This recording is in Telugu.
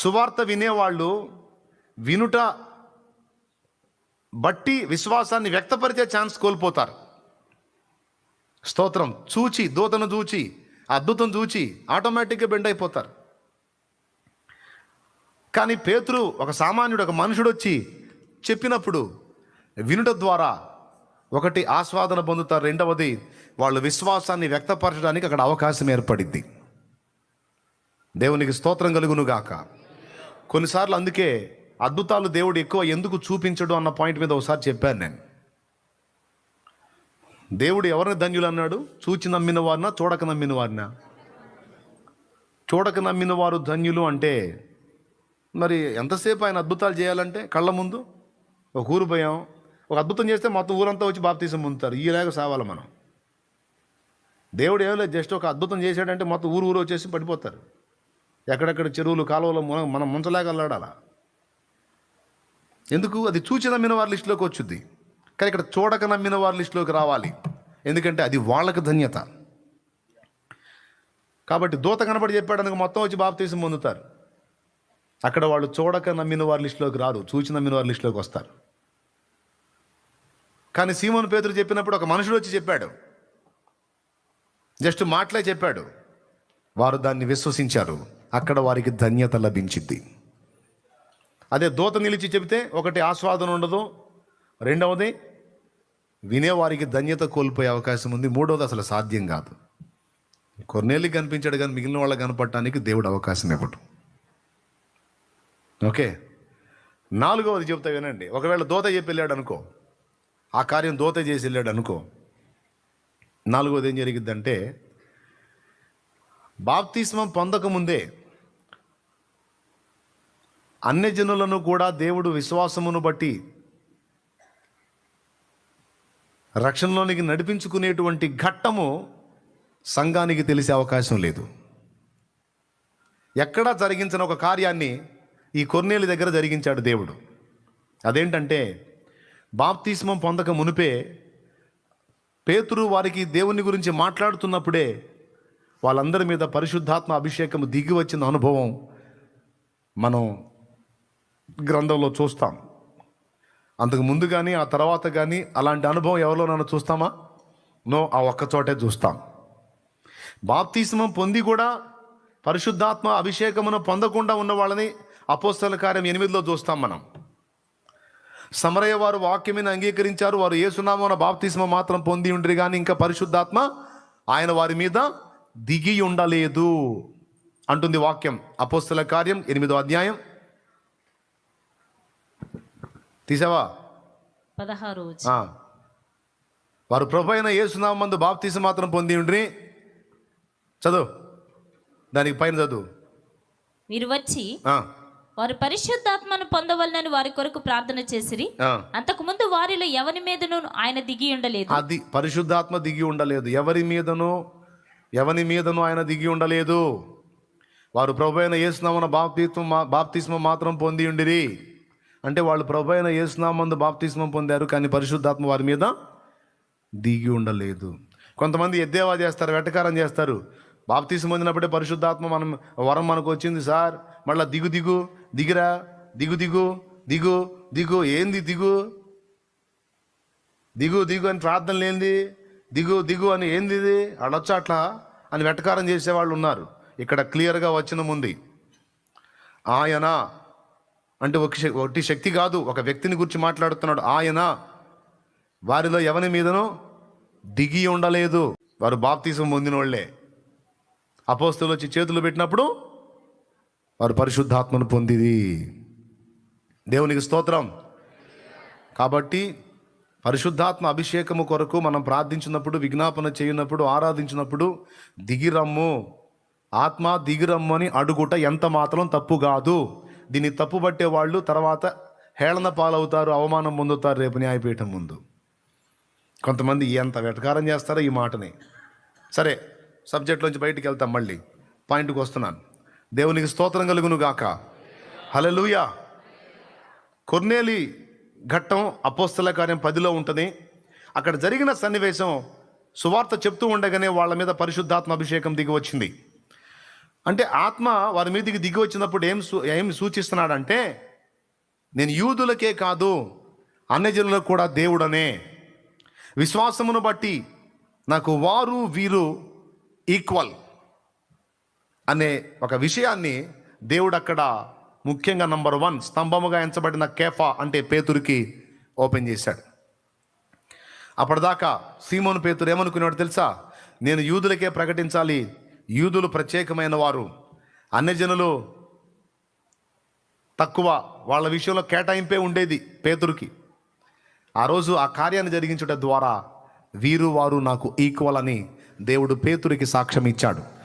సువార్త వినేవాళ్ళు వినుట బట్టి విశ్వాసాన్ని వ్యక్తపరిచే ఛాన్స్ కోల్పోతారు. స్తోత్రం. చూచి దూతను చూచి అద్భుతం చూచి ఆటోమేటిక్గా బెండ్ అయిపోతారు. కానీ పేతురు ఒక సామాన్యుడు ఒక మనుషుడు వచ్చి చెప్పినప్పుడు వినుట ద్వారా ఒకటి ఆస్వాదన పొందుతారు. రెండవది వాళ్ళు విశ్వాసాన్ని వ్యక్తపరచడానికి అక్కడ అవకాశం ఏర్పడింది దేవునికి స్తోత్రం కలుగునుగాక. కొన్నిసార్లు అందుకే అద్భుతాలు దేవుడు ఎక్కువ ఎందుకు చూపించడు అన్న పాయింట్ మీద ఒకసారి చెప్పాను నేను. దేవుడు ఎవరిని ధన్యులు అన్నాడు చూచి నమ్మిన వారినా చూడక నమ్మిన వారినా? చూడక నమ్మిన వారు ధన్యులు అంటే మరి ఎంతసేపు ఆయన అద్భుతాలు చేయాలంటే కళ్ళ ముందు? ఒక ఊరు భయం ఒక అద్భుతం చేస్తే మొత్తం ఊరంతా వచ్చి బాప్తీసం పొందుతారు. ఈలాగా సావాలి మనం? దేవుడు ఏం జస్ట్ ఒక అద్భుతం చేశాడంటే మొత్తం ఊరు ఊరు వచ్చేసి పడిపోతారు. ఎక్కడెక్కడ చెరువులు కాలువలు మనం ముంచలేక ఎందుకు? అది చూచి నమ్మిన వారి లిస్టులోకి వచ్చుద్ది. కానీ ఇక్కడ చూడక నమ్మిన వారి లిస్టులోకి రావాలి. ఎందుకంటే అది వాళ్ళకి ధన్యత. కాబట్టి దూత కనబడి చెప్పాడనుక మొత్తం వచ్చి బాప్తీసం పొందుతారు. అక్కడ వాళ్ళు చూడక నమ్మిన వారి లిస్టులోకి రారు చూచి నమ్మిన వారి లిస్టులోకి వస్తారు. కానీ సీమోన్ పేతురు చెప్పినప్పుడు ఒక మనుషుడు వచ్చి చెప్పాడు. జస్ట్ మాటలే చెప్పాడు. వారు దాన్ని విశ్వసించారు. అక్కడ వారికి ధన్యత లభించింది. అదే దూత నిలిచి చెబితే ఒకటి ఆస్వాదన ఉండదు రెండవది వినేవారికి ధన్యత కోల్పోయే అవకాశం ఉంది మూడవది అసలు సాధ్యం కాదు. కొన్నేళ్ళకి కనిపించాడు కానీ మిగిలిన వాళ్ళకి కనపడటానికి దేవుడు అవకాశం ఇవ్వడు. ఓకే? నాలుగవది చెబుతా వినండి. ఒకవేళ దోత చెప్పి వెళ్ళాడు అనుకో ఆ కార్యం దోత చేసి వెళ్ళాడు అనుకో నాలుగవది ఏం జరిగిద్దంటే బాప్తిస్మం పొందకముందే అన్యజనులను కూడా దేవుడు విశ్వాసమును బట్టి రక్షణలోనికి నడిపించుకునేటువంటి ఘట్టము సంఘానికి తెలిసే అవకాశం లేదు. ఎక్కడా జరిగించిన ఒక కార్యాన్ని ఈ కొన్నేళ్ళ దగ్గర జరిగించాడు దేవుడు. అదేంటంటే బాప్తిస్మం పొందక మునిపే పేతురు వారికి దేవుని గురించి మాట్లాడుతున్నప్పుడే వాళ్ళందరి మీద పరిశుద్ధాత్మ అభిషేకం దిగి వచ్చిన అనుభవం మనం గ్రంథంలో చూస్తాం. అంతకు ముందు కానీ ఆ తర్వాత కానీ అలాంటి అనుభవం ఎవరిలోనైనా చూస్తామా? నో ఆ ఒక్క చోటే చూస్తాం. బాప్తిస్మం పొంది కూడా పరిశుద్ధాత్మ అభిషేకమును పొందకుండా ఉన్న వాళ్ళని అపోస్తల కార్యం ఎనిమిదిలో చూస్తాం మనం. సమరయ్య వారు వాక్యమిని అంగీకరించారు. వారు ఏసునామన బాప్తిస్మ మాత్రం పొంది ఉండరు కానీ ఇంకా పరిశుద్ధాత్మ ఆయన వారి మీద దిగి ఉండలేదు. అంటుంది వాక్యం. అపోస్తల కార్యం ఎనిమిదో అధ్యాయం. తీసావా? పదహారు. వారు ప్రభు అయిన ఏసునామందు బాప్తిస్మ మాత్రం పొంది ఉండ్రి. చదువు. దానికి పైన చదువు. మీరు వచ్చి వారు పరిశుద్ధాత్మను పొందవలనని వారి కొరకు ప్రార్థన చేసిరి. ఆ. అంతకుముందు వారిలో ఎవరి మీదను ఆయన దిగి ఉండలేదు. అది పరిశుద్ధాత్మ దిగి ఉండలేదు. ఎవరి మీదను ఎవని మీదను ఆయన దిగి ఉండలేదు. వారు ప్రభు అయిన ఏసునామన బాప్తిత్వం బాప్తిస్మం మాత్రం పొంది ఉండిరి. అంటే వాళ్ళు ప్రభు అయిన ఏసునామందు బాప్తిస్మం పొందారు కానీ పరిశుద్ధాత్మ వారి మీద దిగి ఉండలేదు. కొంతమంది ఎద్దేవా చేస్తారు వెటకారం చేస్తారు. బాప్తిస్మం పొందినప్పుడే పరిశుద్ధాత్మ మనం వరం మనకు వచ్చింది సార్ మళ్ళీ దిగు దిగు దిగిరా దిగు దిగు దిగు దిగు ఏంది దిగు? దిగు దిగు అని ప్రార్థన లేనిది దిగు దిగు అని ఏంది ఇది? అడొచ్చా అట్లా? అని వెటకారం చేసేవాళ్ళు ఉన్నారు. ఇక్కడ క్లియర్గా వచ్చిన ఉంది. ఆయన అంటే ఒక ఒకటి శక్తి కాదు ఒక వ్యక్తిని గురించి మాట్లాడుతున్నాడు ఆయన. వారిలో ఎవరి మీదనో దిగి ఉండలేదు. వారు బాప్తీసం పొందిన వాళ్ళే అపోస్తులు వచ్చి చేతులు పెట్టినప్పుడు వారు పరిశుద్ధాత్మను పొందిది. దేవునికి స్తోత్రం. కాబట్టి పరిశుద్ధాత్మ అభిషేకము కొరకు మనం ప్రార్థించినప్పుడు విజ్ఞాపన చేయనప్పుడు ఆరాధించినప్పుడు దిగిరమ్ము ఆత్మ దిగిరమ్ము అని అడుగుట ఎంత మాత్రం తప్పు కాదు. దీన్ని తప్పుబట్టే వాళ్ళు తర్వాత హేళన పాలవుతారు అవమానం పొందుతారు రేపు న్యాయపీఠం ముందు. కొంతమంది ఎంత వెటకారం చేస్తారో ఈ మాటని. సరే సబ్జెక్ట్లోంచి బయటికి వెళ్తాం మళ్ళీ. పాయింట్కి వస్తున్నాను. దేవునికి స్తోత్రం కలుగును గాక హలలుయా కొర్నేలి ఘట్టం అపోస్తల కార్యం పదిలో ఉంటుంది. అక్కడ జరిగిన సన్నివేశం సువార్త చెప్తూ ఉండగానే వాళ్ళ మీద పరిశుద్ధాత్మ అభిషేకం దిగి వచ్చింది. అంటే ఆత్మ వారి మీదకి దిగి వచ్చినప్పుడు ఏం సూ ఏం సూచిస్తున్నాడంటే నేను యూదులకే కాదు అన్యజనులకు కూడా దేవుడనే. విశ్వాసమును బట్టి నాకు వారు వీరు ఈక్వల్ అనే ఒక విషయాన్ని దేవుడు అక్కడ ముఖ్యంగా నంబర్ వన్ స్తంభముగా ఎంచబడిన కేఫా అంటే పేతురికి ఓపెన్ చేశాడు. అప్పటిదాకా సీమోను పేతురు ఏమనుకునేవాడు తెలుసా? నేను యూదులకే ప్రకటించాలి యూదులు ప్రత్యేకమైన వారు. అన్యజనులు తక్కువ. వాళ్ళ విషయంలో కేటాయింపే ఉండేది పేతురికి. ఆ రోజు ఆ కార్యాన్ని జరిగించుట ద్వారా వీరు వారు నాకు ఈక్వల్ అని దేవుడు పేతురికి సాక్ష్యం ఇచ్చాడు